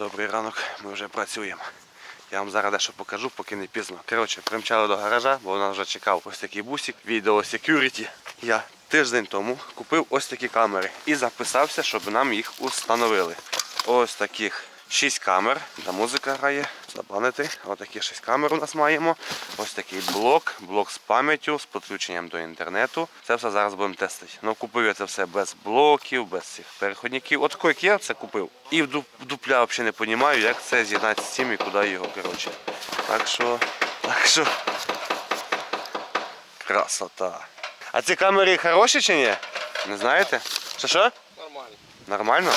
Добрий ранок, ми вже працюємо. Я вам зараз дещо покажу, поки не пізно. Коротше, примчали до гаража, бо нас вже чекав ось такий бусик, відео security. Я тиждень тому купив ось такі камери і записався, щоб нам їх установили. Ось таких 6 камер, де музика грає, забанити. Ось такі 6 камер у нас маємо. Ось такий блок, блок з пам'яттю, з підключенням до інтернету. Це все зараз будемо тестити. Ну, купив я це все без блоків, без цих переходників. От як я це купив. І в в дупля взагалі не розумію, як це з'єднати з цим і куди його. Коротше. Так що, так що. Красота. А ці камери хороші чи ні? Не знаєте? Що що? Нормально. Нормально?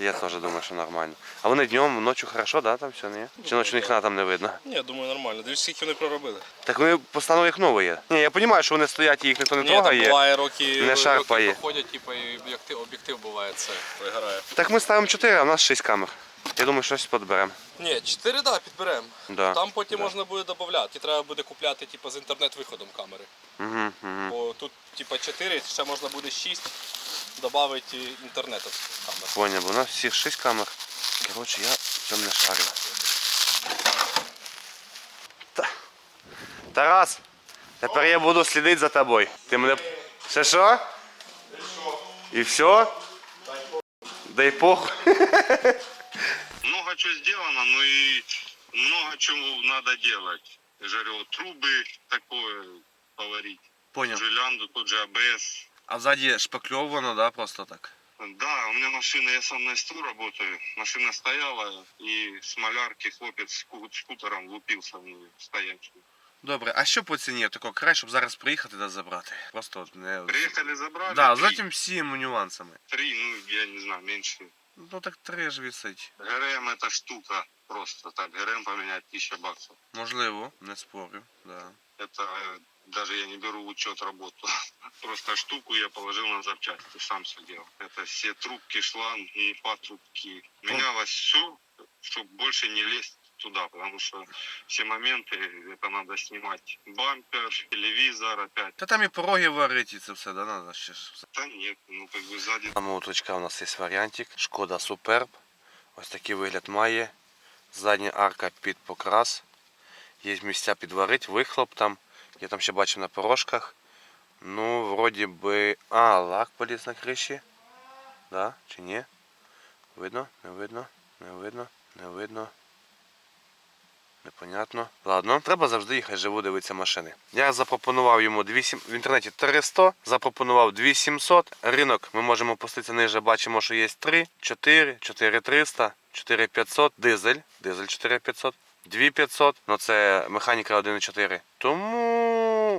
Я теж думаю, що нормально. А вони днем, ночі хорошо, да, там все не є? Чи ночі вікна там не видно? Ні, думаю, нормально. Дивись, скільки вони проробили. Так вони постанови як нові є. Ні, я розумію, що вони стоять і їх ніхто не Ні, там трогає. буває роки, Не шарпає. роки проходять, типу, і об'єктив, об'єктив буває це виграє. Так ми ставимо 4, а в нас 6 камер. Я думаю, щось підберемо. Ні, 4 да, підберемо. Да. Там потім да. можна буде додати. Треба буде купляти типу, з інтернет-виходом камери. Угу, угу. Бо тут типу, 4, ще можна буде 6 додати інтернету камер. Поняв, бо у нас всіх 6 камер. Коротше, я в цьому не шарю. Та. Тарас, тепер я буду слідити за тобою. Ти мене. Ще що? І все? Дай похуй. много чего сделано, но и много чего надо делать. Я же говорю, вот трубы такое поварить. Поняв. Жилянду, тот же АБС. А ззаді шпакльовано, да, просто так. Да, у меня машина, я сам на СТУ работаю. Машина стояла, и с малярки хлопец с ку- скутером лупился в нее стоячую. Добре, а що по ціні такого край, щоб зараз приїхати та забрати? Просто от не. Приехали, забрали. Да, три, з цим всіма нюансами. три, ну, я не знаю, меньше. Ну так три ж висить. ГРМ это штука просто так. ГРМ поменять 1000 баксов. Можливо, не спорю. Да. Это э, даже я не беру в учет работу. Просто штуку я положил на запчасти, сам все делал. Это все трубки, шланги, патрубки. Менялось все, чтобы больше не лезть туда, потому что все моменты это надо снимать. Бампер, телевизор опять. Та там і пороги варить, і це все, да, надо ще ж все. Да нет, ну как бы сзади Там у точка у нас є варіантик. Шкода Суперб. Ось такий вигляд має. Задня арка під покрас. Є місця підварить, вихлоп там. Я там ще бачив на порожках. Ну, вроді би. А, лак поліз на криші. Да? Чи ні? Видно? Не видно? Не видно? Не видно. Непонятно. Ладно, треба завжди їхати живу дивитися машини. Я запропонував йому 2, в інтернеті 300, запропонував 2700. Ринок ми можемо опуститися ниже, бачимо, що є 3, 4, 4300, 4500, дизель, дизель 4500, 2500, ну це механіка 1.4. Тому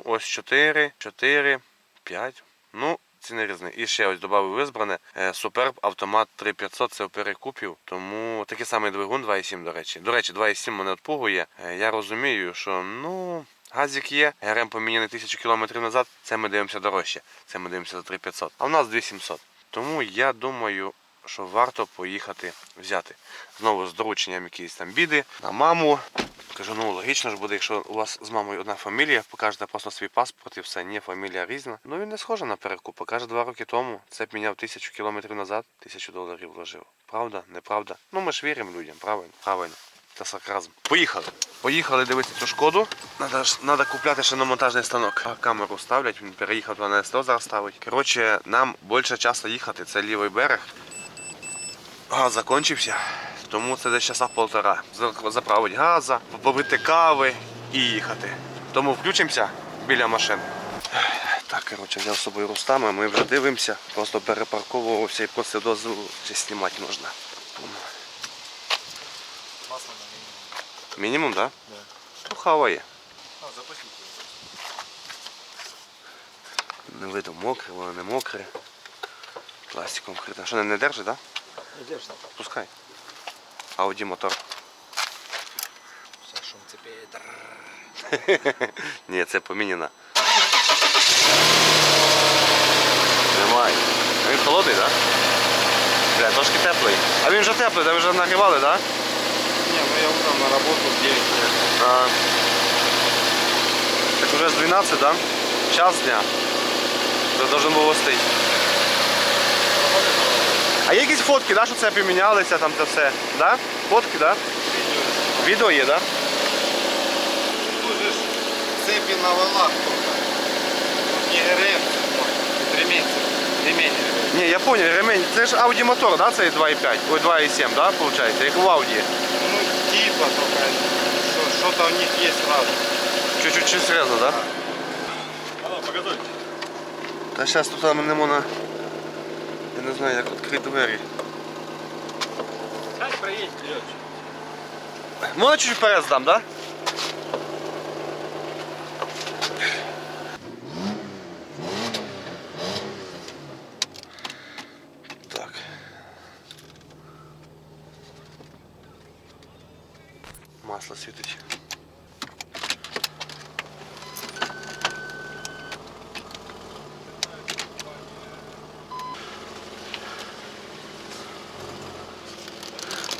ось 4, 4, 5. Ну, ціни різні. І ще ось додав визбране. Е, Суперб автомат 3500 це в перекупів. Тому такий самий двигун 2.7, до речі. До речі, 2.7 мене відпугує. Е, Я розумію, що ну. Газик є, ГРМ поміняний 1000 км назад, це ми дивимося дорожче. Це ми дивимося за 3500. А в нас 2700. Тому я думаю, що варто поїхати взяти. Знову з дорученням якісь там біди на маму. Кажу, ну логічно ж буде, якщо у вас з мамою одна фамілія, покажете просто свій паспорт і все, ні, фамілія різна. Ну він не схожий на перекуп. Покаже два роки тому. Це міняв тисячу кілометрів назад, тисячу доларів вложив. Правда? Неправда? Ну ми ж віримо людям, правильно? Правильно. Це сарказм. Поїхали. Поїхали дивитися цю шкоду. Надо ж надо купляти шиномонтажний станок. А камеру ставлять, він переїхав на СТО зараз ставить. Коротше, нам більше часу їхати. Це лівий берег. Газ закінчився, тому це десь часа полтора. За- Заправить газа, попити кави і їхати. Тому включимося біля машини. Так, коротше, взяв з собою Рустама, ми вже дивимося, просто перепарковувався і просив дозволу, знімати можна. Масло на мінімум. Мінімум, так? Да. То хаває. А, запихнути. Не видно мокре, воно не мокре. Пластиком вкрите. Що не, не держить, так? Надежда. Пускай. Ауді мотор. Все, шум цепей. Ні, це поміняна. Немає. А Він холодний, так? Да? Бля, трошки теплий. А він вже теплий, там вже нагрівали, так? Не, ну я утром на работу в 9 А. Так уже з 12, да? Час дня. Це должен був остити. А є якісь фотки, да, що це помінялися, там це все? Да? Фотки, да? Відео є, да? Тут же ж цепи на валах только. Не ГРМ, ремень, ремень. Ні, я понял, ремень. Це ж Audi мотор, да, цей 2.5? Ой, 2.7, да, виходить, як в Audi. Ну, типа только, что- что-то у них есть разное. Чуть-чуть чуть срезано, да? Та зараз тут там не можна. Я не знаю, як відкрити двері. Хай приїдь, Льоч. Можна чуть вперед здам, да? Так. Масло світить.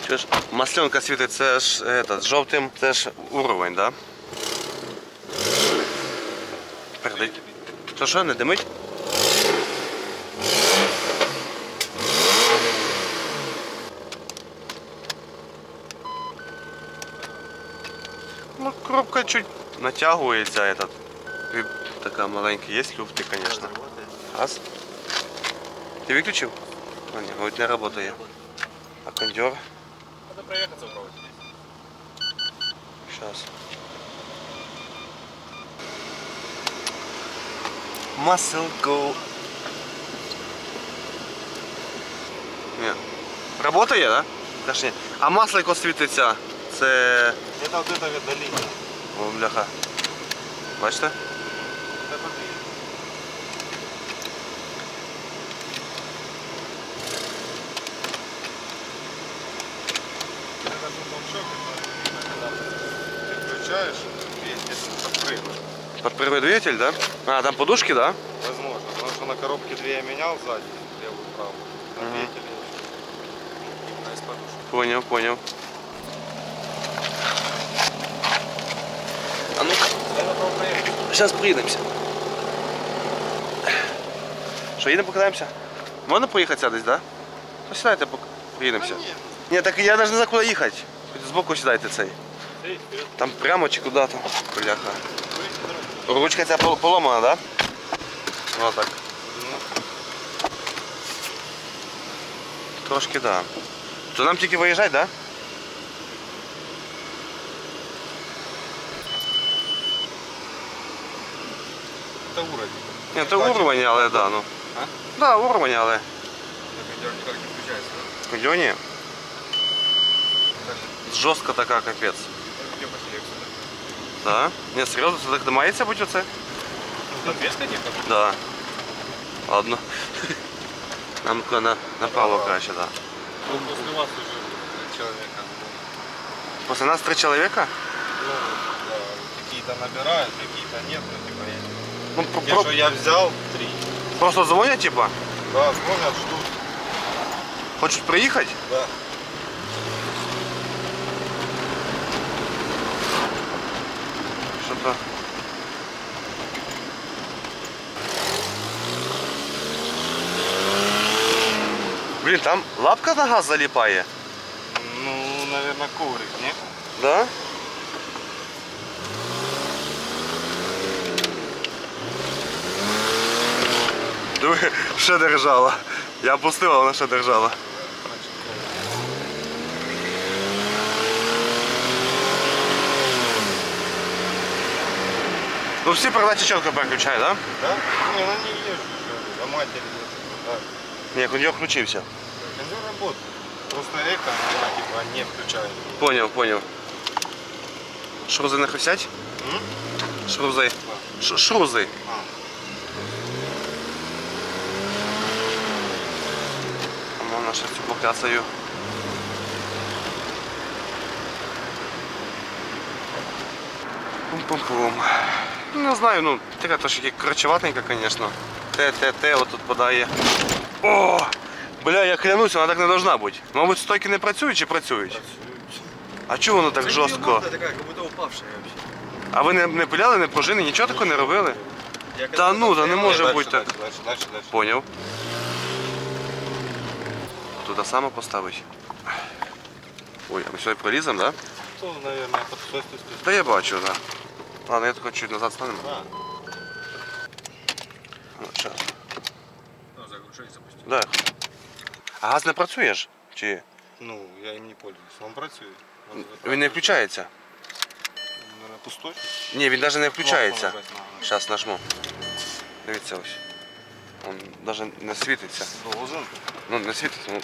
Що ж, масленка світить, це ж этот, з жовтим, це ж уровень, да? Передать. Що, що, не димить? Ну, коробка чуть натягується этот. Така маленька, є люфти, конечно. Газ? Ти виключив? А, ні, не працює. А кондер? Треба приїхати попробувати. Сейчас. Muscle go. Ні. Работає, да? Каш ні. А масло яке світиться, це. Это вот это видалина. О, бляха. Бачите? Подпрыгивает. Подпрыгивает двигатель, да? А, там подушки, да? Возможно, потому что на коробке две я менял сзади, левую и правую. На Мгм. двигателе из подушки. Понял, понял. А ну Сейчас приїдемося. Що, їдемо покатаємося? Можна поїхати десь, да? Ну сідайте, приїдемося. Ні, так я навіть не знаю, куди їхати. Хоч Збоку сідайте цей. Там прямо чи куди там. Бляха. Ручка ця пол- поломана, да? Ну так. Трошки да. То нам тільки виїжджати, да? Это уровень. Ні, то уровень, але да, ну. А? Да, уровень, але. На кондер никак не включается, да? Кондьоні. Жорстка така капець. Где по селекции, Да? Ні, серйозно, це так не мається бути оце? Подвеска типа? Да. Ладно. Нам туди на, направо краще, да. Ну, после вас уже человека. Після нас три чоловіка? Ну, да, какие-то набирают, какие-то нет, ну, типа, я не Ну, про- Те, про- что я взял, три. просто дзвонять, типа, Да, звонят, ждут. хочуть приїхати? Да. Блін, там лапка на газ заліпає. Ну, наверное, коврик, не? Да? Диви, ще держала. Я опустила, вона ще держала. Ну всі передачі чітко переключає, так? Да? Да? Не, на не езжу еще. До матери езжу. Да. Ні, кондьор включився. Кондер работает. Просто эко, она типа не включает. Поняв, поняв. Шрузи не хрустять? М? Шрузи. Ш- Шрузи. А. А можна ще цю покляцаю. Пум-пум-пум. Не знаю, ну, така трошки корочеватенька, звісно. Те, те, те, отут подає. О! Бля, я клянусь, вона так не должна бути. Мабуть, стойки не працюють чи працюють? А чого воно так жорстко? такая, как будто упавшая. А ви не, не пиляли, не пружини, нічого такого не робили? Та ну, та не може бути так. Дальше, дальше, дальше. Поняв. Тут саме поставити. Ой, а ми сюди проліземо, так? Да? То, наверное, под шестый Та я бачу, так. Да. Ладно, я тако чуть назад станемо. А, Ну, щас. ну, заглушение запустил. Да. А газ не працює ж? Чи Ну, я им не пользуюсь. Он працюет. Он він не включається? Наверное, пустой. Ні, він навіть не включається. Кнопку нажать надо. Зараз нажму. Дивіться ось. Він навіть не світиться. Должен. Ну, не світиться. Ну.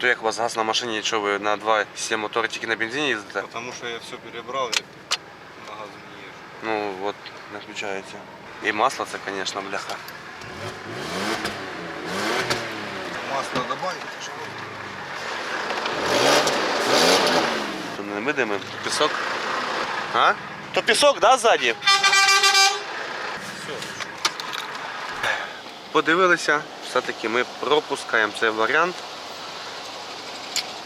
То як у вас газ на машині, що ви на 2,7 мотор тільки на бензині їздите? Потому что я все перебрал, я на газу не езжу. Ну от, не включається. І масло це, звісно, бляха. Пісок. А? То пісок, да, ззаді? Все. Подивилися, все-таки ми пропускаємо цей варіант.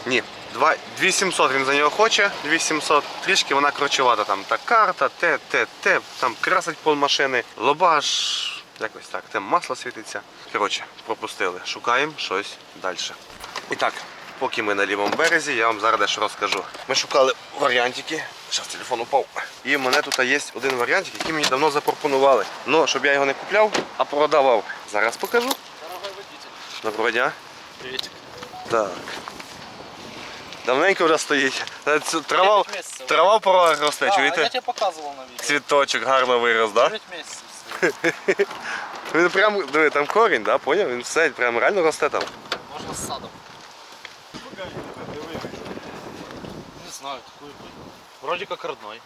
Ні, 2700 він за нього хоче, 2700. Трішки вона коротчувата там. Та карта, те, те, те, там красить пол машини, лобаш, якось так, там масло світиться. Коротше, пропустили. Шукаємо щось далі. І так, поки ми на лівому березі, я вам зараз дещо розкажу. Ми шукали варіантики. Зараз телефон упав. І в мене тут є один варіантик, який мені давно запропонували. Ну, щоб я його не купляв, а продавав. Зараз покажу. Дорогой водитель. Доброго дня. Приветик. Так. Давненько вже стоїть. Трава, трава в порогах росте, Да, а я чуєте? тебе показывал на видео. Цвіточок гарно вирос, так? 9 месяцев. Да? Він прям, диви, там корінь, да? поняв? Він все прям реально росте там. Можно с садом. Не знаю, такой Вроде как родной.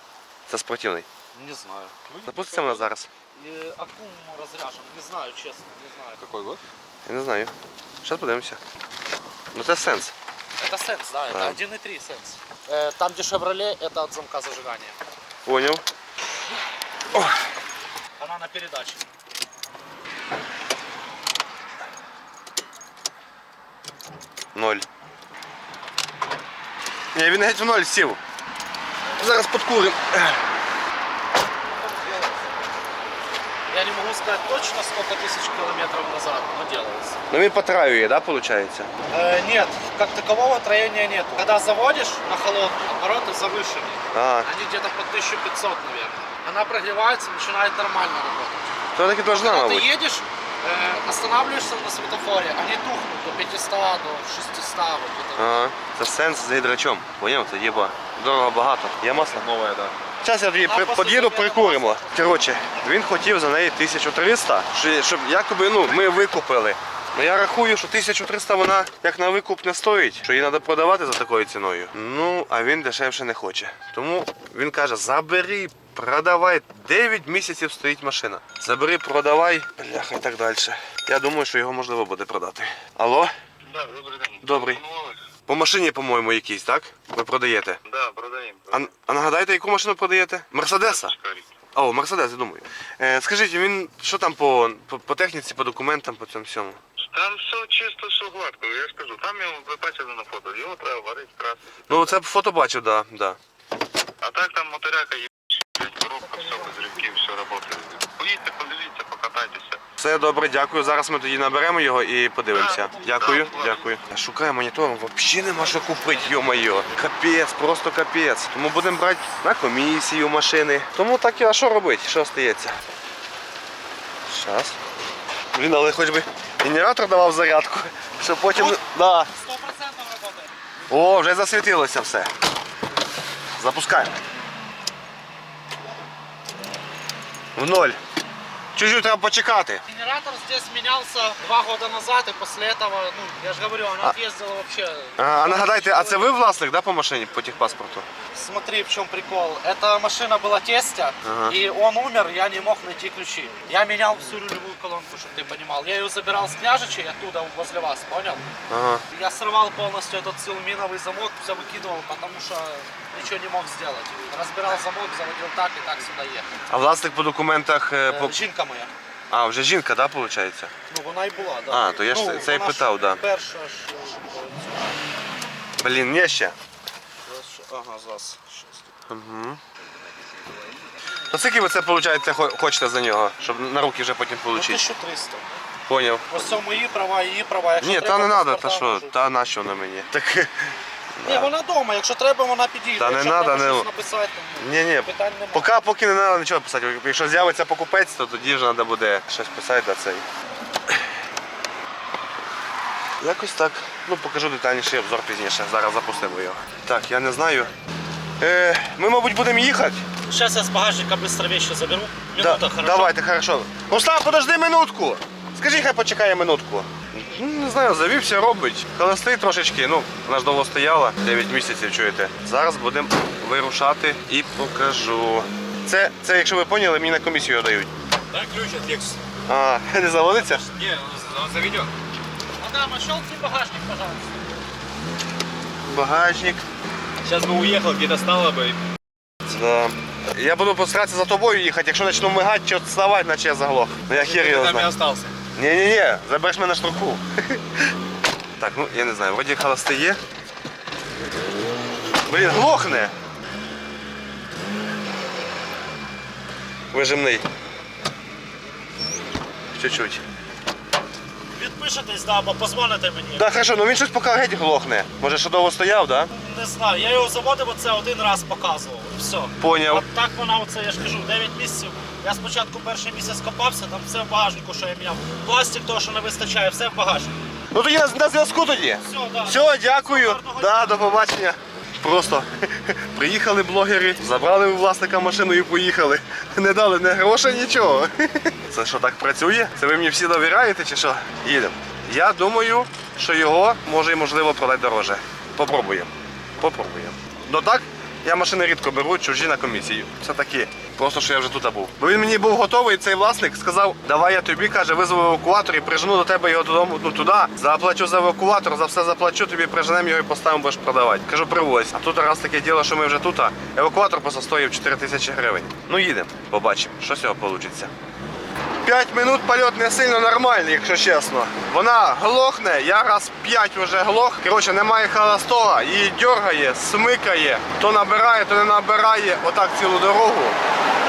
Це спортивний. Не знаю. Запуститься мене зараз. И аккум разряжен. Не знаю, честно, не знаю. Какой год? Я не знаю. Зараз подивимося. Ну це сенс. Это сенс, да, это Да. 1.3 сенс. Э, Там, где Chevrolet, это от замка зажигания. Поняв. Она на передаче. Ноль. Ні, він геть в ноль сів. Зараз подкурим. Я не могу сказать точно, сколько тысяч километров назад, но делалось. Ну він потраює, да, виходить? Э, нет, как такового троения нет. Когда заводишь на холодную, обороты завышены. А, Они где-то по 1500, наверное. Она прогревается, начинает нормально работать. то таки должна, Когда ты мабуть. едешь, э, останавливаешься на светофоре, они тухнут до 500, до 600. Вот это. Ага, це сенс з гідрачом. Поняв? Це єба. Дорого багато. Є масло? Новая, да. Зараз я при- під'їду, прикуримо. Коротше, він хотів за неї 1300, що- щоб якоби ну, ми викупили. Ну я рахую, що 1300 вона як на викуп не стоїть, що її треба продавати за такою ціною. Ну, а він дешевше не хоче. Тому він каже: забери, продавай. 9 місяців стоїть машина. Забери, продавай, бляха і так далі. Я думаю, що його можливо буде продати. Алло? Да, добрый день. Добрий. По машині, по-моєму, якійсь, так? Ви продаєте. Да, продаємо. А, а нагадайте, яку машину продаєте? Мерседеса? О, Мерседес, я думаю. Е, скажіть, він що там по, по, по техніці, по документам, по цьому всьому? Там все чисто, все гладко, я ж кажу. Там його ви бачили на фото. Його треба варити, красити. Ну, це фото бачив, да, да. А так там моторяка є, коробка, все без рівків, все працює. Поїдьте, подивіться, покатайтеся. Все добре, дякую. Зараз ми тоді наберемо його і подивимося. Дякую, дякую. Шукаю монітором, взагалі нема що купити, йо-моє. Капець, просто капець. Тому будемо брати на комісію машини. Тому так і а що робити? Що остається? Щас. Блін, але хоч би генератор давав зарядку, щоб потім. Да. 100% работает. О, вже засвітилося все. Запускаємо. В ноль. Чуть-чуть треба почекати. Генератор здесь менялся два года назад, и после этого, ну, я же говорю, она А- ездила вообще. А, а нагадайте, а це ви власник да, по машині, по техпаспорту? Смотри, в чем прикол. Эта машина была тестя, Ага. и он умер, я не мог найти ключи. Я менял всю рулевую колонку, чтобы ты понимал. Я ее забирал с княжичей оттуда, возле вас, понял? Ага. Я срывал полностью этот силуминовый замок, все выкидывал, потому что ничего не мог сделать. Разбирал замок, заводил так и так сюда ехал. А власник по документах. е, по... Е, Жінка моя. А, вже жінка, да, виходить? Ну, вона і була, да. А, то я ж ну, це і вона питав, да. Перша ж. е, Блін, не ще. Ага, зараз. Угу. То скільки ви це виходить, хочете за нього, щоб на руки вже потім Ну, отримати? 1300. Поняв. Ось це мої права, її права. Якщо Ні, та треба, не треба, та паспорта що, можу. та на що на мені? Так. Ні, вона вдома, якщо треба, вона підійде. Та не якщо надо, треба не- щось написати, Ні, ні. питань немає. Поки, поки не треба нічого писати. Якщо з'явиться покупець, то тоді вже треба буде щось писати на цей. Якось так. Ну, покажу детальніший обзор пізніше. Зараз запустимо його. Так, я не знаю. Е, ми, мабуть, будемо їхати. Сейчас я с багажника быстро вещи заберу. Да, хорошо? Давайте, хорошо. Руслан, подожди минутку. Скажи, хай почекає минутку. Ну, Не знаю, завівся, робить. Холостий трошечки, ну, вона ж довго стояла, 9 місяців, чуєте. Зараз будемо вирушати і покажу. Це, це, якщо ви поняли, мені на комісію його дають. Да, ключ от Lexus. А, не заводиться? Не, он заведен. Мадам, а щелкни багажник, пожалуйста. Багажник. Сейчас бы уехал, где-то стало бы. Да. Я буду постаратися за тобою їхати, якщо почну мигати чи відставати, наче я заглох. Ну я хер його Там и знаю. остался. Ні-ні-ні, забереш мене штрафу. так, ну я не знаю, вроді холости є. Блін, глохне. Вижимний. Чуть-чуть. Відпишетесь, да, або позвоните мені. Так, хорошо, ну він щось поки геть глохне. Може, що довго стояв, да? Не знаю, я його заводив, оце один раз показував. І все. Поняв. От так вона, оце, я ж кажу, 9 місяців. Я спочатку перший місяць копався, там все в багажнику, що я міняв. Пластик того, що не вистачає, все в багажнику. Ну тоді на, на зв'язку тоді. Все, да. Все, дякую. Гарного Да, до побачення. Просто приїхали блогери, забрали у власника машину і поїхали. Не дали не грошей, нічого. Це що так працює? Це ви мені всі довіряєте чи що? Їдемо. Я думаю, що його може і можливо продати дороже. Попробуємо. Попробуємо. Ну так, я машини рідко беру, чужі на комісію. Це такі. Просто що я вже тут був. Бо він мені був готовий, цей власник сказав, давай я тобі каже, визову евакуатор і прижену до тебе його додому ну, туди. Заплачу за евакуатор, за все заплачу, тобі приженемо його і поставимо, будеш продавати. Кажу, привозь. А тут раз таке діло, що ми вже тут, а евакуатор просто стоїв 4 тисячі гривень. Ну їдемо, побачимо, що з цього вийде. 5 минут польот не сильно нормальний, якщо чесно. Вона глохне, я раз 5 вже глох. Коротше, немає холостого, її дергає, смикає, то набирає, то не набирає, отак цілу дорогу.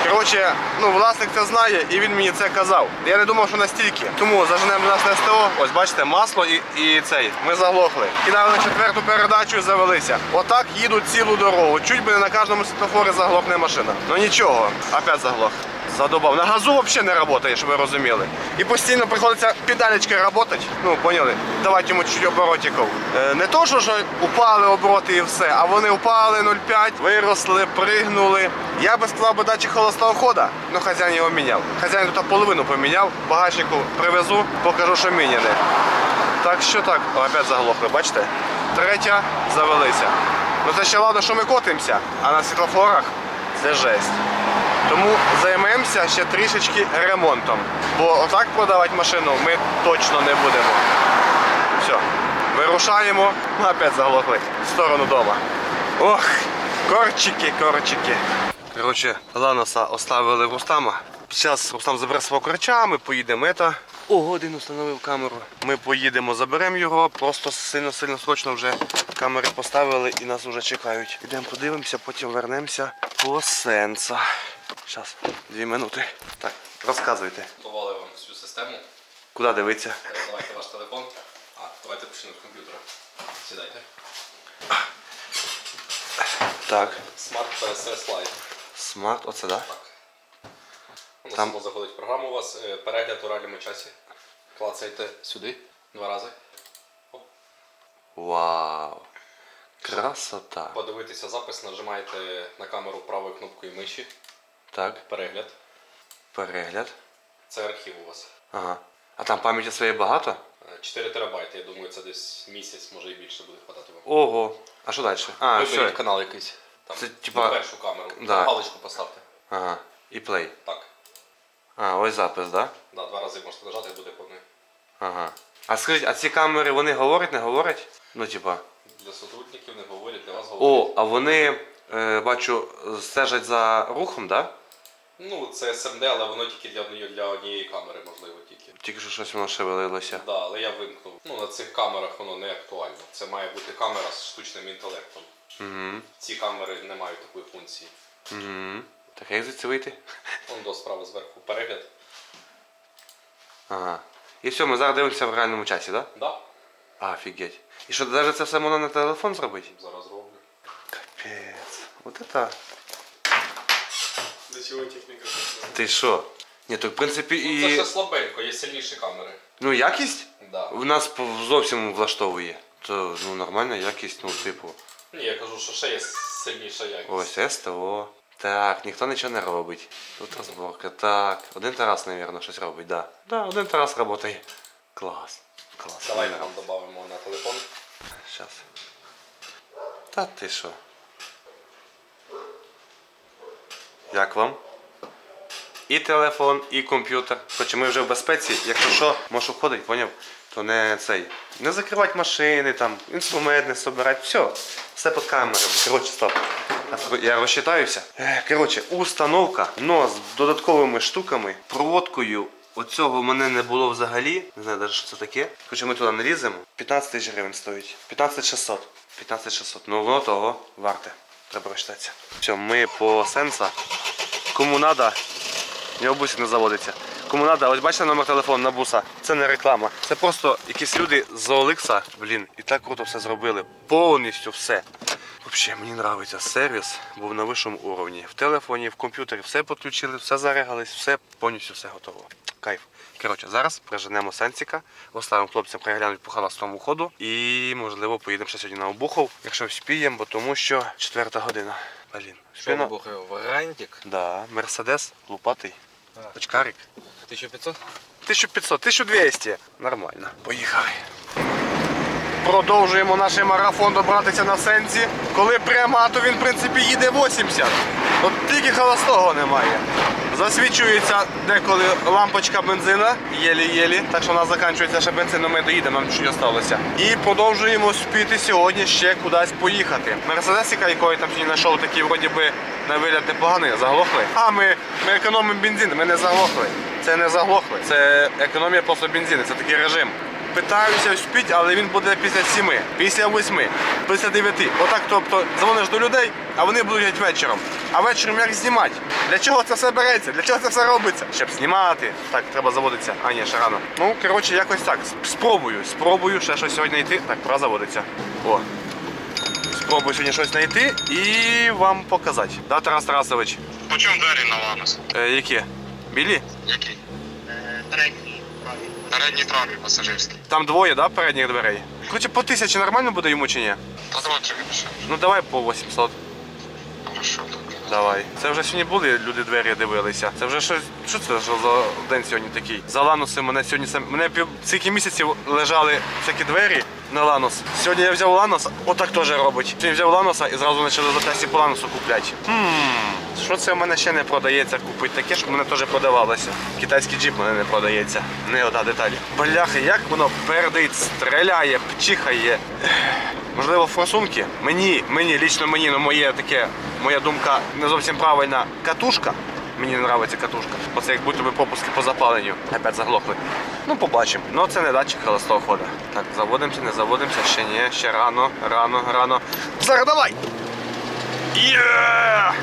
Коротше, ну власник це знає і він мені це казав. Я не думав, що настільки. Тому заженемо нас на СТО. Ось бачите, масло і, і цей. Ми заглохли. Кидали на четверту передачу і завелися. Отак їдуть цілу дорогу. Чуть би не на кожному світлофорі заглохне машина. Ну нічого, опять заглох. Задобав. На газу взагалі не працює, щоб ви розуміли. І постійно приходиться педалечки працювати. Ну, поняли? Давати йому чуть оборотиків. Е, не то, що, упали обороти і все, а вони упали 0,5, виросли, пригнули. Я би сказав би датчик холостого хода, ну хазяїн його міняв. Хазяїн тут половину поміняв, багажнику привезу, покажу, що міняне. Так що так, опять заглохли, бачите? Третя завелися. Ну це ще ладно, що ми котимося, а на світлофорах це жесть. Тому займемося ще трішечки ремонтом. Бо отак продавати машину ми точно не будемо. Все, вирушаємо, ну опять заглохли в сторону дома. Ох, корчики, корчики. Коротше, Ланоса оставили Рустама. Зараз Рустам забере свого корча, ми поїдемо. О, один установив камеру. Ми поїдемо, заберемо його. Просто сильно-сильно срочно вже камери поставили і нас вже чекають. Ідемо подивимося, потім вернемося по сенса. Зараз, дві минути. Так, розказуйте. Готували вам всю систему. Куди дивитися? Е, Давайте ваш телефон. А, давайте почнемо з комп'ютера. Сідайте. Так, Smart PSS Lite. смарт, оце да? Так. Там- само заходить в програму у вас. Е, Перегляд у реальному часі. Клацайте сюди два рази. Вау. Красота. Подивитися запис, нажимаєте на камеру правою кнопкою миші. Так, Перегляд. перегляд. Це архів у вас. Ага. А там пам'яті своєї багато? Е, 4 терабайти. Я думаю, це десь місяць, може і більше буде хватати вам. Ого. А що далі? А, Виберіть все. канал якийсь. Там, Це, типа- на першу камеру. Да. Галочку поставте. Ага. І плей. Так. А, ось запис, да? Да, два рази можете нажати і буде повний. Ага. А скажіть, а ці камери вони говорять, не говорять? Ну, типа. Для сотрудників не говорять, для вас говорять. О, а вони, е, бачу, стежать за рухом, да? Ну, це SMD, але воно тільки для однієї, для однієї камери, можливо, тільки. Тільки що щось воно шевелилося. Так, Да, але я вимкнув. Ну, на цих камерах воно не актуально. Це має бути камера з штучним інтелектом. Угу. Ці камери не мають такої функції. Угу. Так як звідси вийти? Вон до справа зверху перегляд. Ага. І все, ми зараз дивимося в реальному часі, так? Да, Да? Офігеть. І що, навіть це все можна на телефон зробити? зараз роблю. Капець. Вот это. До чего техника Ти що? Ні, то в принципі Ну, це і. ще слабенько, є сильніші камери. Ну, якість Да. в нас по- зовсім влаштовує. То ну, нормальна якість, ну, типу. Ні, я кажу, що ще є сильніша якість. Ось СТО. Так, ніхто нічого не робить. Тут розборка. Так. Один Тарас, мабуть, щось робить, да. Да, один Тарас працює. Клас. Клас. Давай нам додамо на телефон. Сейчас. Та ти що? Як вам? І телефон, і комп'ютер. Хоч ми вже в безпеці, якщо що, можеш уходить, поняв? То не цей. Не закривати машини, там, інструмент не собирати. Все. Все під камерою. Коротше, стоп. Я розчитаюся. Е, Коротше, установка, но з додатковими штуками, проводкою. Оцього в мене не було взагалі. Не знаю навіть, що це таке. Хоча ми туди не ліземо. 15 тисяч гривень стоїть. 15 600. 15 600. Ну воно того варте. Треба розчитатися. Все, ми по сенса. Кому надо, його бусик не заводиться. Кому надо, ось бачите номер телефону на буса. Це не реклама. Це просто якісь люди з Олекса, блін, і так круто все зробили. Повністю все. Взагалі, мені подобається сервіс, був на вищому уровні. В телефоні, в комп'ютері все підключили, все зарегались, все повністю все готово. Кайф. Коротше, зараз приженемо сенсіка, оставимо хлопцям переглянути по холостому ходу і, можливо, поїдемо ще сьогодні на Обухов, якщо вспіємо, бо тому що четверта година. Блін, спина. Варантик. Да, Мерседес, лупатий. Очкарик. 1500? 1500, 1200. Нормально. Поїхали. Продовжуємо наш марафон добратися на сенсі. Коли прямо, то він в принципі їде 80. От тільки холостого немає. Засвічується деколи лампочка бензина, єлі-єлі. Так що нас закінчується ще бензин, але ми доїдемо, нам чуть залишилося. І продовжуємо спіти сьогодні ще кудись поїхати. Мерседесика, якої там сьогодні знайшов, такий вроді би на вигляд непоганий, заглохли. А ми, ми економимо бензин, ми не заглохли. Це не заглохли. Це економія просто бензину, це такий режим. Питаюся вспіть, але він буде після 7, після 8, після 9. Отак, тобто, дзвониш до людей, а вони будуть геть вечором. А вечором як знімати? Для чого це все береться? Для чого це все робиться? Щоб знімати. Так, треба заводитися. А ні, ще рано. Ну, коротше, якось так. Спробую. Спробую ще щось сьогодні йти. Так, пора заводиться. О. Спробую сьогодні щось знайти і вам показати. Да, Тарас Тарасович? По чому двері на Ланос? Е, які? Білі? Які? Передні праві. Передні пасажирський. Там двоє, да, передніх дверей? Коротше, по тисячі нормально буде йому чи ні? Та два три більше. Ну давай по 800. Хорошо. Давай. Це вже сьогодні були, люди двері дивилися. Це вже щось. Що це за день сьогодні такий? За лануси мене сьогодні сам. Мене пів скільки місяців лежали всякі двері на ланус. Сьогодні я взяв ланус, отак теж робить. Сьогодні взяв лануса і зразу почали за тесті по ланусу купляти. Хм, що це в мене ще не продається купити? Таке ж мене теж продавалося. Китайський джип мене не продається. Не одна деталь. Бляхи, як воно пердить, стріляє, пчихає. Можливо, форсунки? Мені, мені, лічно мені, ну моє таке, моя думка не зовсім правильна. Катушка. Мені не подобається катушка. Оце як будто би пропуски по запаленню. Опять заглохли. Ну, побачимо. Ну це не датчик холостого ходу. Так, заводимося, не заводимося, ще ні, ще рано, рано, рано. Зараз давай! Є!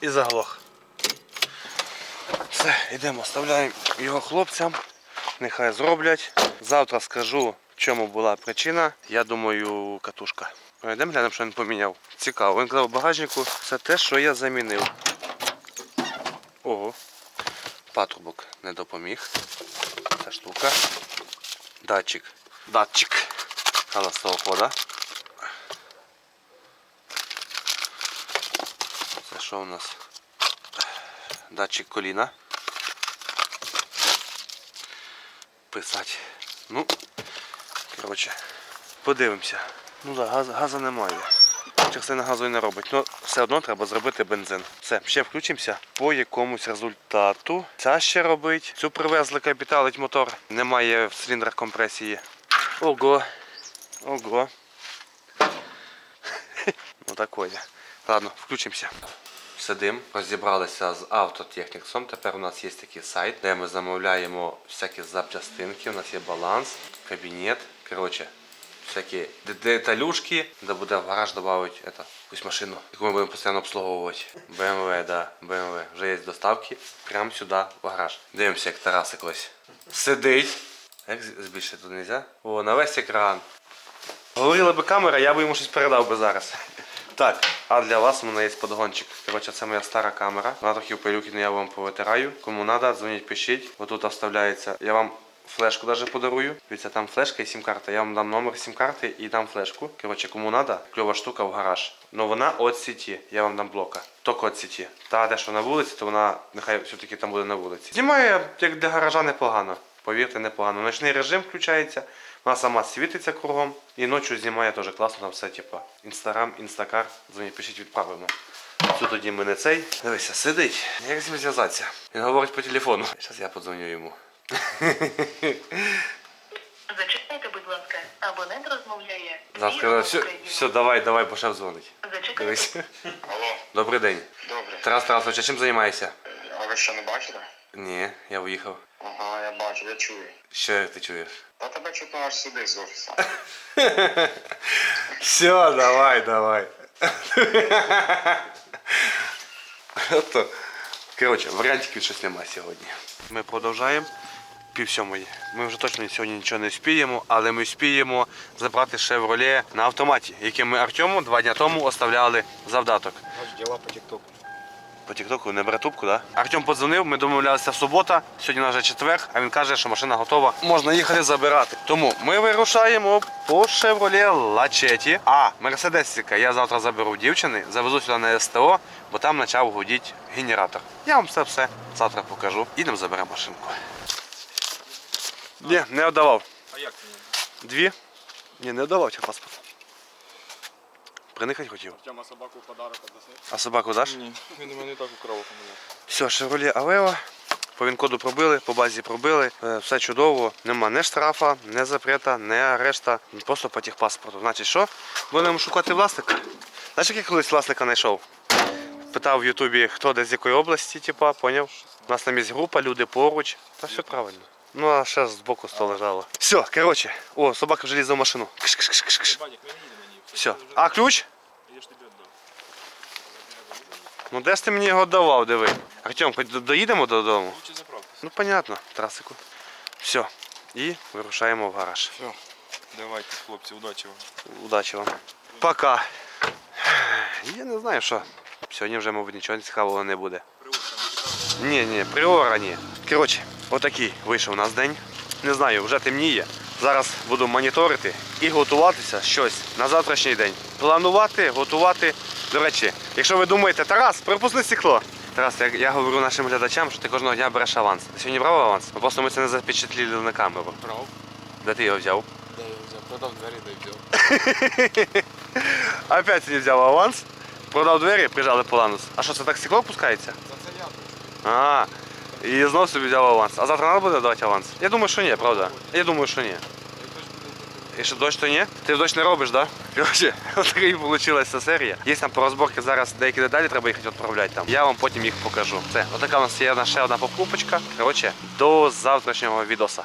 І заглох. Все, йдемо, оставляємо його хлопцям. Нехай зроблять. Завтра скажу, в чому була причина. Я думаю, катушка. Йдемо глянемо, що він поміняв. Цікаво. Він казав, в багажнику все те, що я замінив. Ого. Патрубок не допоміг. Ця штука. Датчик. Датчик. Холостого хода. Це що у нас? Датчик коліна. Писати. Ну, коротше, подивимося. Ну так, газ, газу немає. Частина газу і не робить. Ну, все одно треба зробити бензин. Все, ще включимося по якомусь результату. Ця ще робить. Цю привезли капіталить мотор. Немає в циліндрах компресії. Ого. Ого. ну такое. Ладно, включимося. Сидим, розібралися з автотехніксом. Тепер у нас є такий сайт, де ми замовляємо всякі запчастинки. У нас є баланс, кабінет. Коротше, всякі деталюшки, де буде в гараж додати это, якусь машину, яку ми будемо постійно обслуговувати. BMW, да, BMW. Вже є доставки прямо сюди, в гараж. Дивимося, як Тарасик ось сидить. Як збільшити тут нельзя? О, на весь екран. Говорила би камера, я би йому щось передав би зараз. Так, а для вас у мене є подгончик. Коротше, це моя стара камера. Вона трохи в пилюки, я вам повитираю. Кому треба, дзвоніть, пишіть. Отут вставляється. Я вам флешку даже подарую. Дивіться, там флешка і сім-карта. Я вам дам номер сім-карти і дам флешку. Коротше, кому треба, кльова штука в гараж. Ну вона від сіті. Я вам дам блока. Тільки від сіті. Та де що на вулиці, то вона нехай все-таки там буде на вулиці. Знімає, як для гаража непогано. Повірте, непогано. Ночний режим включається. Вона сама світиться кругом і ночі знімає теж класно, там все типу. Інстаграм, інстакар, дзвоніть, пишіть, відправимо. Тут тоді мене цей. Дивися, сидить. Як з ним зв'язатися? Він говорить по телефону. Зараз я подзвоню йому. Зачекайте, будь ласка, абонент розмовляє. Сказав, все, все, давай, давай, почав дзвонити. Зачекайте. Дивись. Алло, Добрий день. добре. Тарас Тарасович, а чим займаєшся? А ви що не бачите? Ні, я уїхав. Ага, я бачу, я чую. Що ти чуєш? Та тебе чутно аж сюди з офісу. Все, давай, давай. Ото. Коротше, варіантиків щось немає сьогодні. Ми продовжуємо. Пів сьомої. Ми вже точно сьогодні нічого не вспіємо, але ми вспіємо забрати Chevrolet на автоматі, яким ми Артему два дні тому оставляли завдаток. Наш дела по тиктоку. По тіктоку не бере трубку, да? Артем подзвонив, ми домовлялися в субота, сьогодні у нас вже четвер, а він каже, що машина готова. Можна їхати забирати. Тому ми вирушаємо по Chevrolet Лачеті. А Мерседесіка я завтра заберу дівчини, завезу сюди на СТО, бо там почав гудіти генератор. Я вам це все завтра покажу. Ідемо заберемо машинку. Ні, не віддавав. А як ти не? Дві? Ні, не віддавав тебе паспорт. Приникать хотів. Тема собаку в подарок отдаси? А собаку даш? Ні, він у мене і так украв мене. Все, Chevrolet Aveo. По він-коду пробили, по базі пробили, е, все чудово. Нема ні штрафа, ні запрета, ні арешта, просто по техпаспорту. Значить, що? Будемо шукати власника. Знаєш, як я колись власника знайшов? Питав в Ютубі, хто де з якої області, типа, поняв? У нас там є група, люди поруч. Та все правильно. Ну, а ще з боку сто лежало. Все, коротше, о, собака вже лізе в машину. Кш-кш-кш-кш. Банік, ми не їдемо ні. Все. А ключ? Я ж тобі віддав. Ну де ж ти мені його давав, диви. Артем, хоч до- доїдемо додому? Лучше заправки. Ну, понятно, трасику. Все. І вирушаємо в гараж. Все. Давайте, хлопці, удачі вам. Удачі вам. Пока. Я не знаю, що. Сьогодні вже, мабуть, нічого цікавого не буде. Ні, ні, приора ні. Коротше, Отакий вийшов у нас день. Не знаю, вже темніє. Зараз буду моніторити і готуватися щось на завтрашній день. Планувати, готувати. До речі, якщо ви думаєте, Тарас, пропусти стекло. Тарас, я, я говорю нашим глядачам, що ти кожного дня береш аванс. Ти сьогодні брав аванс? Ну, Просто ми це не запечатліли на камеру. Брав. Де ти його взяв? Де я взяв? Продав двері, де взяв. Опять не взяв аванс, продав двері, прижали по ланус. А що, це так стекло опускається? За це я. А, і знов собі взяв аванс. А завтра треба буде давати аванс? Я думаю, що ні, правда? Я думаю, що ні. І що дощ то ні? Ти в дощ не робиш, так? Да? Коротше, така вийшла ця серія. Є там по розборки зараз деякі деталі треба їхати відправляти там. Я вам потім їх покажу. Це, отака у нас є ще одна покупочка. Коротше, до завтрашнього відоса.